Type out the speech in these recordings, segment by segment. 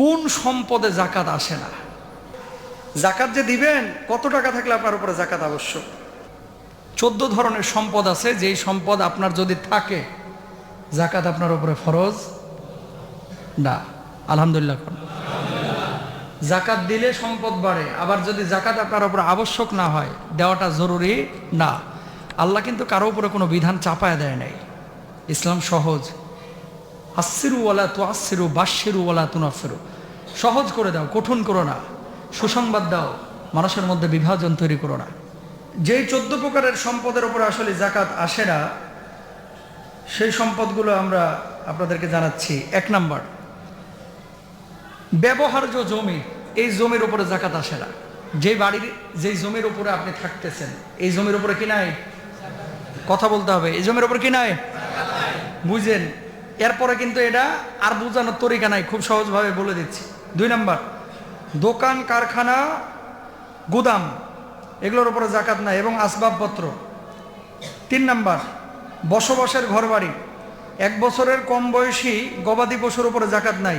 কোন সম্পদে জাকাত আসে না? জাকাত যে দিবেন, কত টাকা থাকলে আপনার উপরে জাকাত আবশ্যক? চোদ্দ ধরনের সম্পদ আছে, যেই সম্পদ আপনার যদি থাকে জাকাত আপনার উপরে ফরজ? না, আলহামদুলিল্লাহ জাকাত দিলে সম্পদ বাড়ে, আবার যদি জাকাত আপনার উপরে আবশ্যক না হয়, দেওয়াটা জরুরি? না। আল্লাহ কিন্তু কারও উপরে কোনো বিধান চাপায় দেয় নাই। ইসলাম সহজ। আssiru ওয়ালা তু আssiru বাসিরু ওয়ালা তুনাফিরু সহজ করে দাও, কঠিন করো না। সুসংবাদ দাও, মানুষের মধ্যে বিভাজন তৈরি করো না। যেই চোদ্দ প্রকারের সম্পদের উপরে আসলে জাকাত আসে না, সেই সম্পদগুলো আমরা আপনাদেরকে জানাচ্ছি। এক নাম্বার, ব্যবহার্য জমি, এই জমির উপরে জাকাত আসে না। যে বাড়ির, যেই জমির উপরে আপনি থাকতেছেন, এই জমির উপরে কি নাই? কথা বলতে হবে, এই জমির উপরে কি নাই? বুঝেন এরপরে কিন্তু এটা আর বোঝানোর তরিকা নাই, খুব সহজভাবে বলে দিচ্ছি। দুই নাম্বার, দোকান, কারখানা, গুদাম, এগুলোর উপরে জাকাত নাই এবং আসবাবপত্র। তিন নাম্বার, বসবাসের ঘরবাড়ি, এক বছরের কম বয়সী গবাদি পশুর উপরে জাকাত নাই।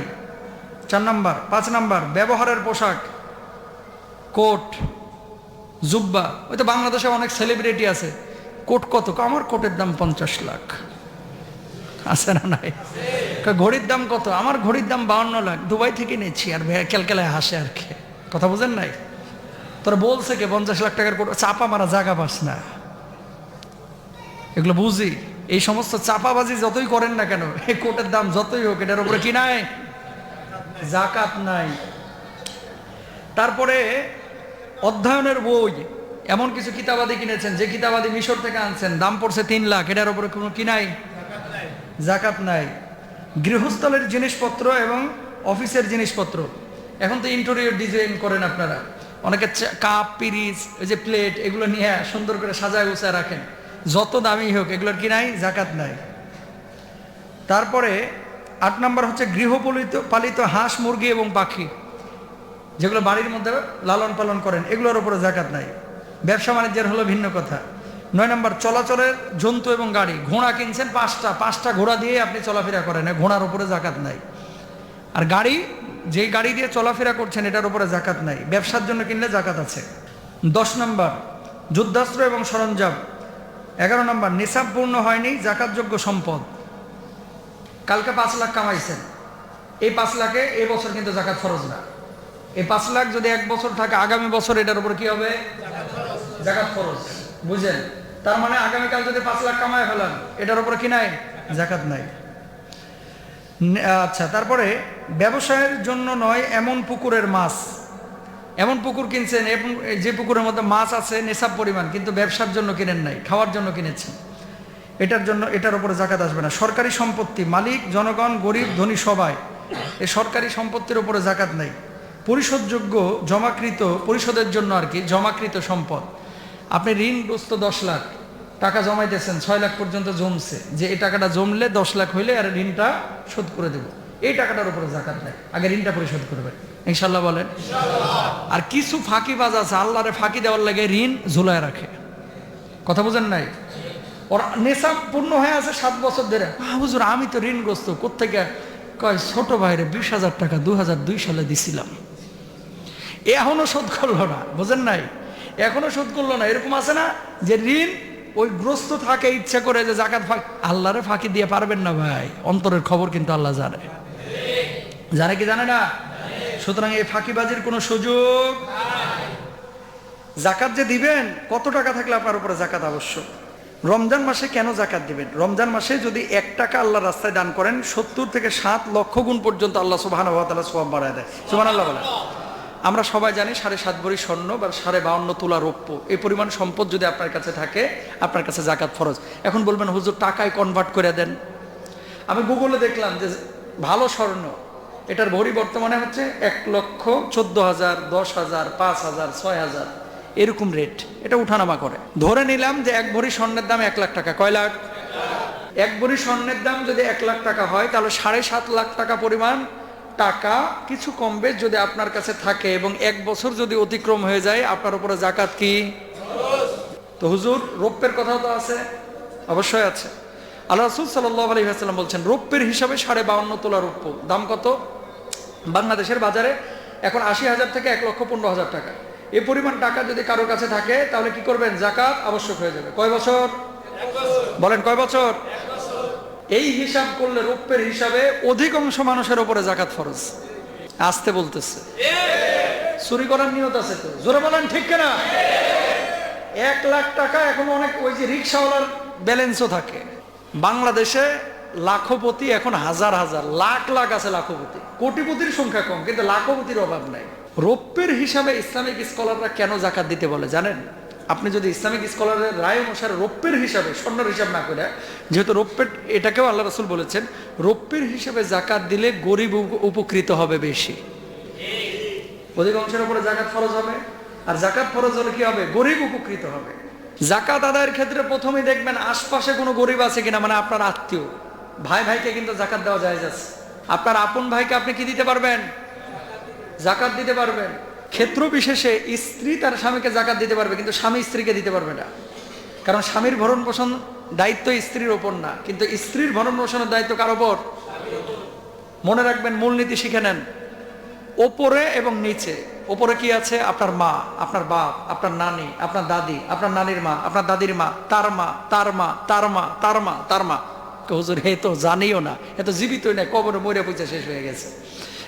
চার নাম্বার, পাঁচ নাম্বার, ব্যবহারের পোশাক, কোট, জুব্বা, ওই তো বাংলাদেশে অনেক সেলিব্রিটি আছে। কোট কত? আমার কোটের দাম পঞ্চাশ লাখ। আছে না নাই? ঘড়ির দাম কত? আমার ঘড়ির দাম বাউন্ন লাখ। দুবাই থেকে নিচ্ছি। আর ক্যালকেলায় হাসে আর কি। কথা বুঝেন নাই? তোরা বলছে কে, পঞ্চাশ লাখ টাকার কোট চাপা মারা জাগা পাস না। এগুলো বুঝি। এই সমস্ত চাপাবাজি যতই করেন না কেন, এই কোটের দাম যতই হোক, এটার উপরে কি নাই? জাকাত নাই। তারপরে অধ্যয়নের বই, এমন কিছু কিতাবাদি কিনেছেন, যে কিতাবাদি মিশর থেকে আনছেন, দাম পড়ছে তিন লাখ, এটার উপরে কোনো কি নাই? জাকাত নাই। গৃহস্থলের জিনিসপত্র এবং অফিসের জিনিসপত্র। এখন তো ইন্টেরিয়র ডিজাইন করেন আপনারা। অনেকে কাপ, পিরিচ, ওই যে প্লেট এগুলো নিয়ে সুন্দর করে সাজায় গুছায় রাখেন। যত দামি হোক, এগুলোর কি নাই? জাকাত নাই। তারপরে আট নাম্বার হচ্ছে গৃহপালিত, পালিত হাঁস, মুরগি এবং পাখি। যেগুলো বাড়ির মধ্যে লালন পালন করেন, এগুলোর উপরে জাকাত নাই। ব্যবসা বাণিজ্যের হলো ভিন্ন কথা। নয় নম্বর, চলাচলের জন্তু এবং গাড়ি। ঘোড়া কিনছেন পাঁচটা। পাঁচটা ঘোড়া দিয়ে আপনি চলাফেরা করেন। ঘোড়ার উপরে জাকাত নাই। আর গাড়ি যে গাড়ি দিয়ে চলাফেরা করছেন, এটার উপরে জাকাত নাই। ব্যবসার জন্য কিনলে জাকাত আছে। দশ নম্বর, যুদ্ধাস্ত্র এবং সরঞ্জাম। এগারো নম্বর, নিসাব পূর্ণ হয়নি, জাকাতযোগ্য সম্পদ। কালকে পাঁচ লাখ কামাইছেন। এই পাঁচ লাখে এই বছর কিন্তু জাকাত ফরজ না। এই পাঁচ লাখ যদি এক বছর থাকে, আগামী বছর এটার উপর কি হবে? জাকাত ফরজ। বুঝেন তার মানে আগামীকাল যদি পাঁচ লাখ কামায় ফেলান, এটার উপর কি নাই? জাকাত নাই। আচ্ছা তারপরে, ব্যবসায়ের জন্য নয়, এমন পুকুরের মাছ। এমন পুকুর কিনছেন এবং যে পুকুরের মধ্যে মাছ আছে নেশাব পরিমাণ, কিন্তু ব্যবসার জন্য কিনেন নাই, খাওয়ার জন্য কিনেছেন। এটার জন্য, এটার উপরে জাকাত আসবে না। সরকারি সম্পত্তি, মালিক, জনগণ, গরিব, ধনী সবাই, এই সরকারি সম্পত্তির উপরে জাকাত নাই। পরিশোধযোগ্য, জমাকৃত, পরিশোধের জন্য আর কি, জমাকৃত সম্পদ। আপনি ঋণগ্রস্ত দশ লাখ টাকা জমাইতেছেন ছয় লাখ পর্যন্ত জমছে। যে এই টাকাটা জমলে দশ লাখ হইলে আর ঋণটা শোধ করে দেব। এই টাকাটার উপরে জাকাত নাই আগে ঋণটা পরিশোধ করবেন ইনশাল্লাহ বলেন। আর কিছু ফাঁকিবাজ আছে আল্লাহরে ফাঁকি দেওয়ার লাগে ঋণ ঝুলায় রাখে। কথা বুঝেন নাই? ওর নেশা পূর্ণ হয়ে আছে সাত বছর ধরে। "আহ, হুজুর আমি তো ঋণগ্রস্ত কোথেকে কয় ছোট ভাইরে বিশ হাজার টাকা দু হাজার দুই সালে দিছিলাম। এখনও শোধ করল না বোঝেন নাই? এখনও শোধ করল না, এরকম আছে না যে ঋণ ওই গ্রস্ত থাকে, ইচ্ছা করে যে জাকাত ফাঁকি, আল্লাহরে ফাঁকি দিয়ে পারবেন না ভাই, অন্তরের খবর কিন্তু আল্লাহ জানে। জানে কি জানে না? সুতরাং এই ফাঁকিবাজির কোনো সুযোগ জাকাত যে দিবেন, কত টাকা থাকলে আপনার উপরে জাকাত আবশ্যক? রমজান মাসে কেন জাকাত দিবেন? রমজান মাসে যদি এক টাকা আল্লাহ রাস্তায় দান করেন, সত্তর থেকে সাত লক্ষ গুণ পর্যন্ত আল্লাহ সুবাহান সোয়াব বাড়ায় দেয়। সুবান আল্লাহ বলেন। আমরা সবাই জানি সাড়ে সাত ভরি স্বর্ণ বা সাড়ে বাউন্ন তোলা রৌপ্য। এই পরিমাণ সম্পদ যদি আপনার কাছে থাকে, আপনার কাছে জাকাত ফরজ। এখন বলবেন, হুজুর, টাকায় কনভার্ট করে দেন। আমি গুগলে দেখলাম যে ভালো স্বর্ণ, এটার ভরি বর্তমানে হচ্ছে এক লক্ষ চোদ্দ হাজার, দশ হাজার, পাঁচ হাজার, ছয় হাজার। এরকম রেট এটা উঠানামা করে। ধরে নিলাম যে এক ভরি স্বর্ণের দাম এক লাখ টাকা। কয় লাখ? এক ভরি স্বর্ণের দাম যদি এক লাখ টাকা হয়, তাহলে সাড়ে সাত লাখ টাকা পরিমাণ টাকা কিছু কম বেশ যদি আপনার কাছে থাকে এবং এক বছর যদি অতিক্রম হয়ে যায়, আপনার উপরে জাকাত কি? তো হুজুর রৌপ্যের কথাও তো আছে, অবশ্যই আছে। আল্লাহ রসুল সাল্লাহ আলী বলছেন রৌপ্যের হিসাবে সাড়ে বাউন্ন তোলা রৌপ্য দাম কত? বাংলাদেশের বাজারে এখন আশি হাজার থেকে এক লক্ষ পনেরো হাজার টাকা। এই পরিমাণ টাকা যদি কারোর কাছে থাকে, তাহলে কি করবেন? জাকাত আবশ্যক হয়ে যাবে। কয় বছর। বলেন, কয় বছর? এই হিসাব করলে রৌপ্যের হিসাবে অধিকাংশ মানুষের উপরে জাকাত ফরজ। আসতে বলতেছে। চুরি করার নিয়ত আছে তো। জোরে বলেন, ঠিক কিনা? এক লাখ টাকা এখন অনেক ওই যে রিক্সাওয়ালার ব্যালেন্সও থাকে। বাংলাদেশে লাখপতি এখন হাজার হাজার, লাখ লাখ আছে লাখপতি। কোটিপতির সংখ্যা কম, কিন্তু লাখপতির অভাব নাই। রৌপ্যের হিসাবে ইসলামিক স্কলাররা কেন জাকাত দিতে বলে জানেন? আপনি যদি ইসলামিক স্কলারের রায় অনুসারে রৌপ্যের হিসাবে, স্বর্ণের হিসাব না করে, যেহেতু রৌপ্যের, এটাকেও আল্লাহ রসুল বলেছেন, রৌপ্যের হিসাবে জাকাত দিলে গরিব উপ- উপকৃত হবে বেশি। অধিকাংশের উপরে জাকাত ফরজ হবে। আর জাকাত ফরজ হলে কি হবে? গরিব উপকৃত হবে। জাকাত আদায়ের ক্ষেত্রে প্রথমেই দেখবেন আশপাশে কোনো গরিব আছে কিনা মানে আপনার আত্মীয়। ভাই, ভাইকে কিন্তু জাকাত দেওয়া যায় যাচ্ছে আপনার আপন ভাইকে আপনি কি দিতে পারবেন? জাকাত দিতে পারবেন। ক্ষেত্র বিশেষে স্ত্রী তার স্বামীকে জাকাত দিতে পারবে, কিন্তু স্বামী স্ত্রীকে দিতে পারবে না। কারণ স্বামীর ভরণ পোষণ দায়িত্ব স্ত্রীর ওপর না, কিন্তু স্ত্রীর ভরণ পোষণের দায়িত্ব কার ওপর? মনে রাখবেন, মূলনীতি শিখে নেন। ওপরে এবং নিচে। ওপরে কি আছে? আপনার মা, আপনার বাপ, আপনার নানি, আপনার দাদি, আপনার নানির মা, আপনার দাদির মা, তার মা তার মা তার মা তার মা তার মা। হুজুর হে তো জানিও না, এ তো জীবিতই না কবরে মরে পয়সা শেষ হয়ে গেছে।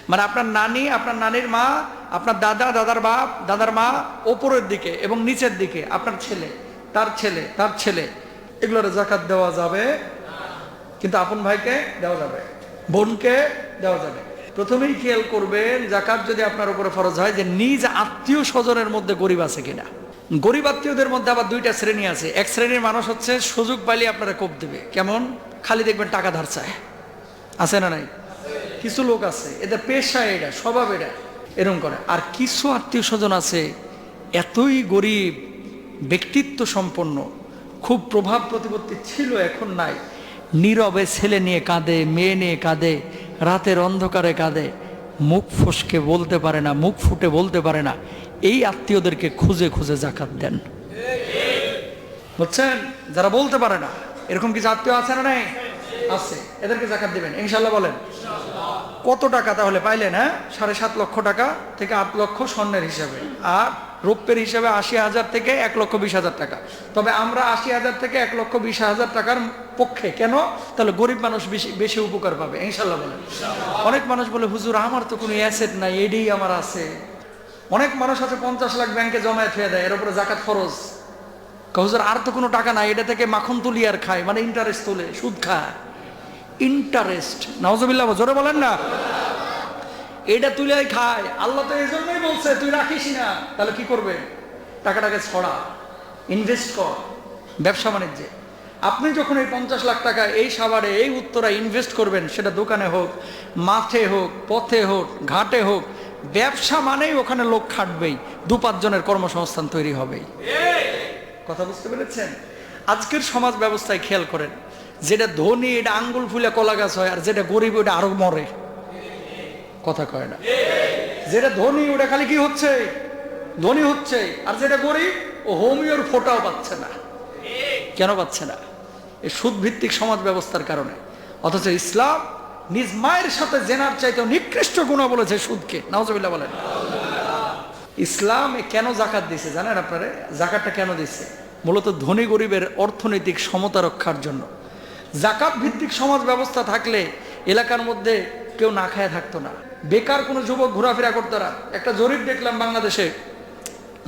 মানে আপনার নানি, আপনার নানির মা, আপনার দাদা, দাদার বাপ, দাদার মা ওপরের দিকে এবং নিচের দিকে, আপনার ছেলে, তার ছেলে তার ছেলে। এগুলোর জাকাত দেওয়া যাবে। কিন্তু আপন ভাইকে দেওয়া যাবে। বোনকে দেওয়া যাবে। প্রথমেই খেয়াল করবেন, জাকাত যদি আপনার উপরে ফরজ হয় যে নিজ আত্মীয় স্বজনের মধ্যে গরিব আছে কিনা। গরিব আত্মীয়দের মধ্যে আবার দুইটা শ্রেণি আছে। এক শ্রেণির মানুষ হচ্ছে সুযোগ পাইলে আপনারা কোপ দেবে। কেমন? খালি দেখবেন টাকা ধার চায়। আছে না নাই? কিছু লোক আছে, এদের পেশা এটা স্বভাব এটা এরকম করে। আর কিছু আত্মীয় স্বজন আছে, এতই গরিব, ব্যক্তিত্ব সম্পন্ন, খুব প্রভাব প্রতিপত্তি ছিল, এখন নাই। নীরবে ছেলে নিয়ে কাঁদে, মেয়ে নিয়ে কাঁদে, রাতের অন্ধকারে কাঁদে, মুখ ফসকে বলতে পারে না, মুখ ফুটে বলতে পারে না। এই আত্মীয়দেরকে খুঁজে খুঁজে জাকাত দেন। বুঝছেন? যারা বলতে পারে না, এরকম কিছু আত্মীয় আছে না নাই? আছে। এদেরকে জাকাত দিবেন। ইনশাল্লাহ বলেন। কত টাকা তাহলে পাইলেন হ্যাঁ? সাড়ে সাত লক্ষ টাকা থেকে আট লক্ষ স্বর্ণের হিসাবে। আর রৌপ্যের হিসাবে আশি হাজার থেকে এক লক্ষ বিশ হাজার টাকা। তবে আমরা আশি হাজার থেকে এক লক্ষ বিশ হাজার টাকার পক্ষে কেন? তাহলে গরিব মানুষ বেশি বেশি উপকার পাবে ইনশাল্লাহ বলেন। অনেক মানুষ বলে, হুজুর, আমার তো কোনো অ্যাসেট নাই, এডি আমার আছে। অনেক মানুষ আছে, পঞ্চাশ লাখ ব্যাংকে জমায়েত হয়ে দেয়, এর উপরে জাকাত খরচ হুজুর, আর তো কোনো টাকা নাই, এটা থেকে মাখন তুলি আর খায় মানে ইন্টারেস্ট তোলে, সুদ খায়। ইন্টারেস্ট নওয়াজবিল্লাহ জোরে বলেন না। এটা তুলে খায় আল্লাহ তো এই জন্যই বলছে তুই রাখিস না। তাহলে কি করবে? টাকাটাকে ছড়া। ইনভেস্ট কর। ব্যবসা বাণিজ্যে। আপনি যখন এই পঞ্চাশ লাখ টাকা এই সাভারে এই উত্তরা ইনভেস্ট করবেন সেটা দোকানে হোক মাঠে হোক পথে হোক ঘাটে হোক ব্যবসা মানেই ওখানে লোক খাটবেই। দু পাঁচজনের কর্মসংস্থান তৈরি হবেই। কথা বুঝতে পেরেছেন? আজকের সমাজ ব্যবস্থায় খেয়াল করেন। যেটা ধনী, এটা আঙ্গুল ফুলে কলা গাছ হয়, আর যেটা গরিব, ওটা আরও মরে। কথা কয় না। যেটা ধনী, ওটা খালি কি হচ্ছে? ধনী হচ্ছে। আর যেটা গরিব, ও হোমিওর ফোটাও পাচ্ছে না। কেন পাচ্ছে না? এই সুদ ভিত্তিক সমাজ ব্যবস্থার কারণে। অথচ ইসলাম নিজ মায়ের সাথে জেনার চাইতেও নিকৃষ্ট গুণা বলেছে সুদকে। নওয়াজবিল্লাহ বলেন। ইসলাম কেন জাকাত দিছে, জানেন আপনারা? জাকাতটা কেন দিছে? মূলত ধনী গরিবের অর্থনৈতিক সমতা রক্ষার জন্য। জাকাত ভিত্তিক সমাজ ব্যবস্থা থাকলে এলাকার মধ্যে কেউ না খায় থাকতো না। বেকার কোনো যুবক ঘোরাফেরা করতো না। একটা জরিপ দেখলাম বাংলাদেশে,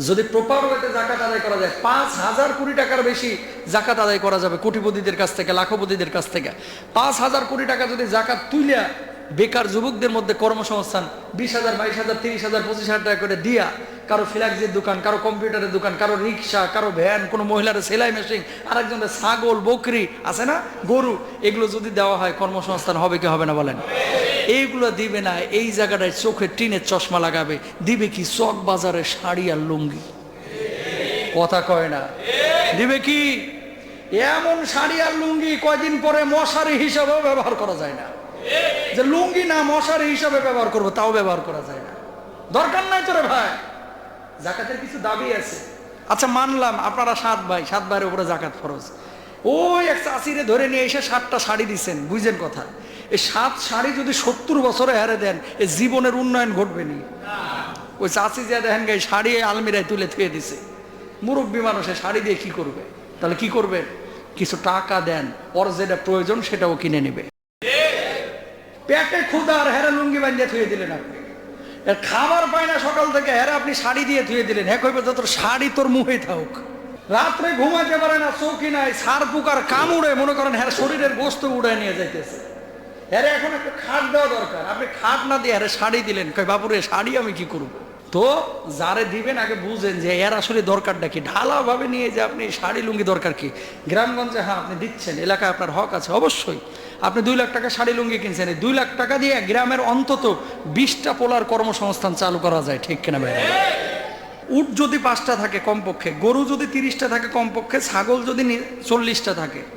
যদি প্রপার ওয়েতে জাকাত আদায় করা যায়, পাঁচ হাজার কোটি টাকার বেশি জাকাত আদায় করা যাবে কোটিপতিদের কাছ থেকে, লাখপতিদের কাছ থেকে। পাঁচ হাজার কোটি টাকা যদি জাকাত তুলিয়া বেকার যুবকদের মধ্যে কর্মসংস্থান, বিশ হাজার, বাইশ হাজার, তিরিশ হাজার, পঁচিশ হাজার টাকা করে দিয়া কারও ফ্ল্যাক্সের দোকান, কারও কম্পিউটারের দোকান, কারও রিক্সা কারও ভ্যান, কোনো মহিলার সেলাই মেশিন, আরেকজনের ছাগল, বকরি, আছে না? গরু, এগুলো যদি দেওয়া হয়, কর্মসংস্থান হবে কি হবে না বলেন? এইগুলো দিবে না, এই জায়গাটায় চোখে টিনের চশমা লাগাবে, দিবে কি চক বাজারে শাড়ি আর লুঙ্গি? কথা কয় না। দিবে কি? এমন শাড়ি আর লুঙ্গি কয়দিন পরে মশারি হিসাবেও ব্যবহার করা যায় না। যে লুঙ্গি না মশারি হিসাবে ব্যবহার করব, তাও ব্যবহার করা যায় না। দরকার নাই তোরে ভাই। জাকাতের কিছু দাবি আছে। আচ্ছা মানলাম আপনারা সাত ভাই সাত ভাইয়ের উপরে জাকাত ফরজ। ওই এক চাষিরে ধরে নিয়ে এসে সাতটা শাড়ি দিচ্ছেন বুঝেন কথা? এই সাত শাড়ি যদি সত্তর বছরে হারে দেন এই জীবনের উন্নয়ন ঘটবে নি। ওই চাষি যা দেখেন গাই শাড়ি আলমিরায় তুলে থুয়ে দিছে। মুরব্বী মানুষে শাড়ি দিয়ে কি করবে? তাহলে কি করবে? কিছু টাকা দেন ওর যেটা প্রয়োজন সেটাও কিনে নেবে। পেটে ক্ষুদা আর হেরা লুঙ্গি বান্ধিয়ে থুয়ে দিলেন আপনি। খাবার পায় না সকাল থেকে। হ্যাঁ আপনি শাড়ি দিয়ে থুয়ে দিলেন। হ্যাঁ কইবে তোর শাড়ি তোর মুখে থাকুক। রাত্রে ঘুমাতে পারে না, চৌকি নাই, সার পুকার কামড়ে মনে করেন হ্যাঁ শরীরের গোস্ত উড়ায় নিয়ে যাইতেছে। হ্যাঁ এখন একটা খাট দেওয়া দরকার। আপনি খাট না দিয়ে হ্যাঁ শাড়ি দিলেন। কই বাবুরে, শাড়ি আমি কি করব? তো যারে দিবেন আগে বুঝেন যে এর আসলে দরকারটা কি? ঢালা ভাবে নিয়ে যে আপনি শাড়ি লুঙ্গি দরকার কি? গ্রামগঞ্জে হ্যাঁ আপনি দিচ্ছেন। এলাকায় আপনার হক আছে, অবশ্যই। আপনি দুই লাখ টাকা শাড়ি লুঙ্গি কিনছেন, এই দুই লাখ টাকা দিয়ে গ্রামের অন্তত বিশটা পোলার কর্মসংস্থান চালু করা যায়, ঠিক কিনা ভাই? উট যদি পাঁচটা থাকে কমপক্ষে, গরু যদি তিরিশটা থাকে কমপক্ষে, ছাগল যদি চল্লিশটা থাকে।